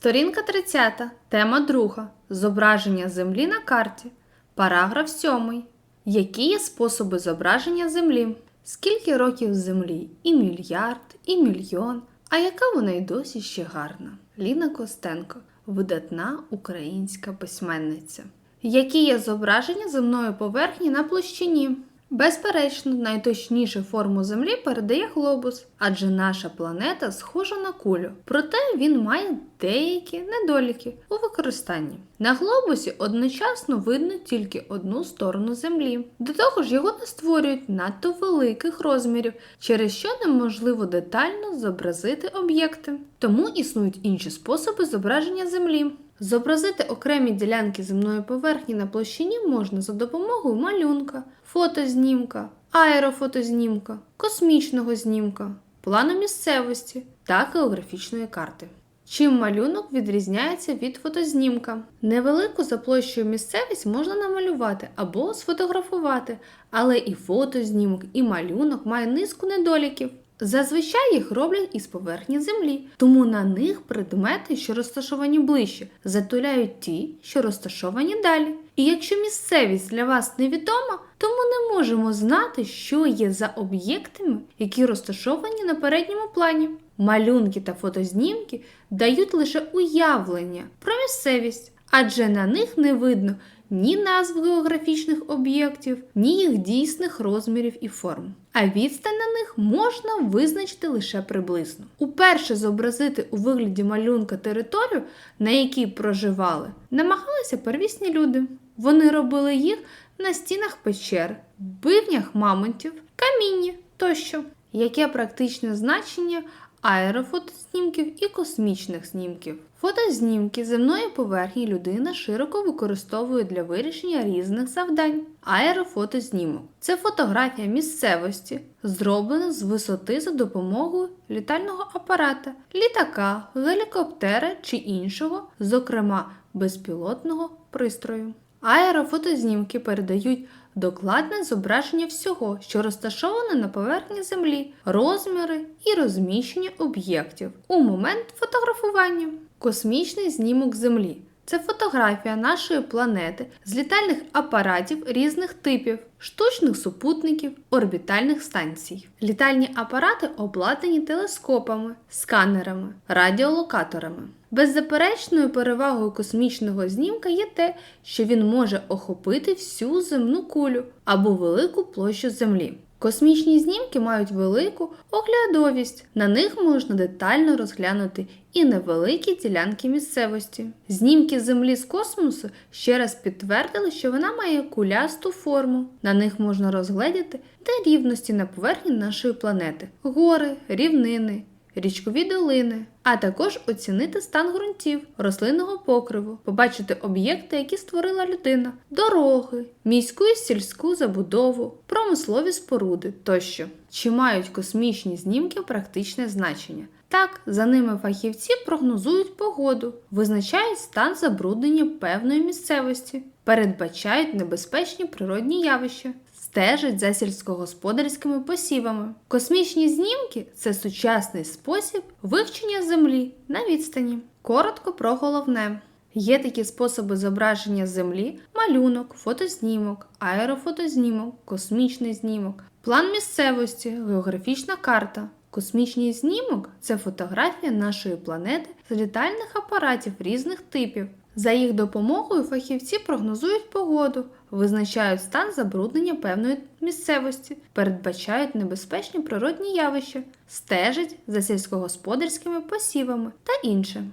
Сторінка 30. Тема 2. Зображення Землі на карті. Параграф 7. Які є способи зображення Землі? Скільки років Землі? І мільярд, і мільйон. А яка вона й досі ще гарна? Ліна Костенко, видатна українська письменниця. Які є зображення земної поверхні на площині? Безперечно, найточнішу форму Землі передає глобус, адже наша планета схожа на кулю, проте він має деякі недоліки у використанні. На глобусі одночасно видно тільки одну сторону Землі. До того ж, його не створюють надто великих розмірів, через що неможливо детально зобразити об'єкти. Тому існують інші способи зображення Землі. Зобразити окремі ділянки земної поверхні на площині можна за допомогою малюнка, фотознімка, аерофотознімка, космічного знімка, плану місцевості та географічної карти. Чим малюнок відрізняється від фотознімка? Невелику за площею місцевість можна намалювати або сфотографувати, але і фотознімок, і малюнок має низку недоліків. Зазвичай їх роблять із поверхні землі, тому на них предмети, що розташовані ближче, затуляють ті, що розташовані далі. І якщо місцевість для вас невідома, то ми не можемо знати, що є за об'єктами, які розташовані на передньому плані. Малюнки та фотознімки дають лише уявлення про місцевість, адже на них не видно ні назв географічних об'єктів, ні їх дійсних розмірів і форм. А відстань на них можна визначити лише приблизно. Уперше зобразити у вигляді малюнка територію, на якій проживали, намагалися первісні люди. Вони робили їх на стінах печер, бивнях мамонтів, камінні тощо. Яке практичне значення аерофотознімків і космічних знімків? Фотознімки земної поверхні людина широко використовує для вирішення різних завдань. Аерофотознімок це фотографія місцевості, зроблена з висоти за допомогою літального апарата, літака, гелікоптера чи іншого, зокрема безпілотного пристрою. Аерофотознімки передають докладне зображення всього, що розташоване на поверхні Землі, розміри і розміщення об'єктів у момент фотографування. Космічний знімок Землі це фотографія нашої планети з літальних апаратів різних типів, штучних супутників, орбітальних станцій. Літальні апарати обладнані телескопами, сканерами, радіолокаторами. Беззаперечною перевагою космічного знімка є те, що він може охопити всю земну кулю або велику площу Землі. Космічні знімки мають велику оглядовість, на них можна детально розглянути і невеликі ділянки місцевості. Знімки Землі з космосу ще раз підтвердили, що вона має кулясту форму. На них можна розгледіти нерівності на поверхні нашої планети: гори, рівнини. Річкові долини, а також оцінити стан ґрунтів, рослинного покриву, побачити об'єкти, які створила людина, дороги, міську і сільську забудову, промислові споруди тощо. Чи мають космічні знімки практичне значення? Так, за ними фахівці прогнозують погоду, визначають стан забруднення певної місцевості, передбачають небезпечні природні явища, стежать за сільськогосподарськими посівами. Космічні знімки це сучасний спосіб вивчення Землі на відстані. Коротко про головне. Є такі способи зображення Землі: малюнок, фотознімок, аерофотознімок, космічний знімок, план місцевості, географічна карта. Космічний знімок це фотографія нашої планети з літальних апаратів різних типів. За їх допомогою фахівці прогнозують погоду, визначають стан забруднення певної місцевості, передбачають небезпечні природні явища, стежать за сільськогосподарськими посівами та інше.